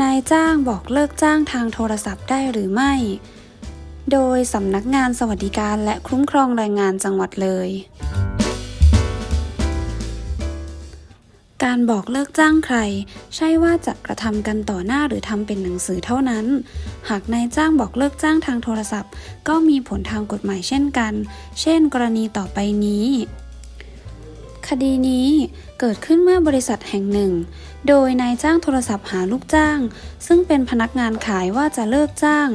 นายจ้างบอกเลิกจ้างทางโทรศัพท์ได้หรือไม่ โดยสำนักงานสวัสดิการและคุ้มครองแรงงานจังหวัดเลย การบอกเลิกจ้างใคร ใช่ว่าจะกระทำกันต่อหน้าหรือทำเป็นหนังสือเท่านั้น หากนายจ้างบอกเลิกจ้างทางโทรศัพท์ ก็มีผลทางกฎหมายเช่นกัน เช่น กรณีต่อไปนี้ คดีนี้เกิดขึ้นเมื่อบริษัทแห่งหนึ่ง โดยนายจ้างโทรศัพท์หาลูกจ้าง ซึ่งเป็นพนักงานขายว่าจะเลิกจ้าง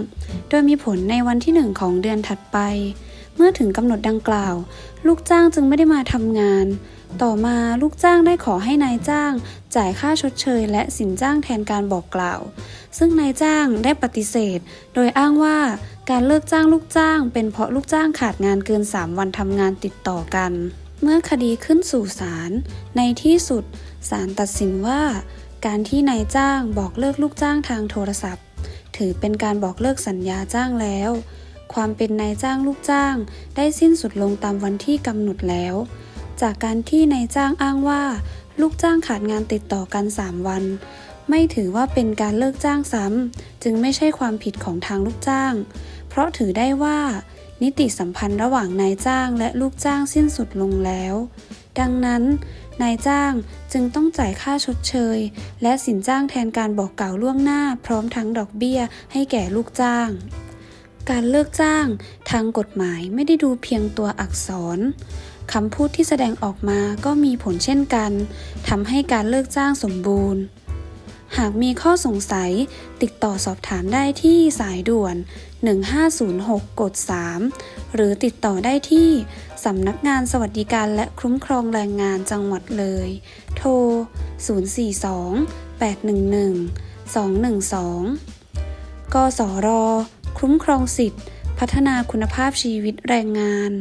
โดยมีผลในวันที่หนึ่งของเดือนถัดไป เมื่อถึงกำหนดดังกล่าว ลูกจ้างจึงไม่ได้มาทำงาน ต่อมาลูกจ้างได้ขอให้นายจ้าง จ่ายค่าชดเชย และสินจ้างแทนการบอกกล่าว ซึ่งนายจ้างได้ปฏิเสธ โดยอ้างว่าการเลิกจ้างลูกจ้าง เป็นเพราะลูกจ้างขาดงานเกิน 3 วันทำงานติดต่อกัน เมื่อคดีขึ้นสู่ศาลในที่สุดศาลตัดสินว่า การที่นายจ้างบอกเลิกลูกจ้างทางโทรศัพท์ ถือเป็นการบอกเลิกสัญญาจ้างแล้ว ความเป็นนายจ้างลูกจ้าง ได้สิ้นสุดลงตามวันที่กำหนดแล้ว จากการที่นายจ้างอ้างว่า ลูกจ้างขาดงานติดต่อกัน 3 วัน ไม่ถือว่าเป็นการเลิกจ้างซ้ำจึงไม่ใช่ความผิดของทางลูกจ้าง เพราะถือได้ว่า นิติสัมพันธ์ระหว่างนายจ้างและลูกจ้างสิ้นสุดลงแล้ว ดังนั้น นายจ้างจึงต้องจ่ายค่าชดเชย และสินจ้างแทนการบอกกล่าวล่วงหน้า พร้อมทั้งดอกเบี้ยให้แก่ลูกจ้าง การเลิกจ้าง ทางกฎหมายไม่ได้ดูเพียงตัวอักษรคำพูดที่แสดงออกมาก็มีผลเช่นกันทำให้การเลิกจ้างสมบูรณ์ หากมีข้อสงสัย ติดต่อสอบถามได้ที่สายด่วน 1506 กด 3 หรือติดต่อได้ที่สำนักงานสวัสดิการและคุ้มครองแรงงานจังหวัดเลย โทร 042 811 212 กสร คุ้มครองสิทธิ์ พัฒนาคุณภาพชีวิตแรงงาน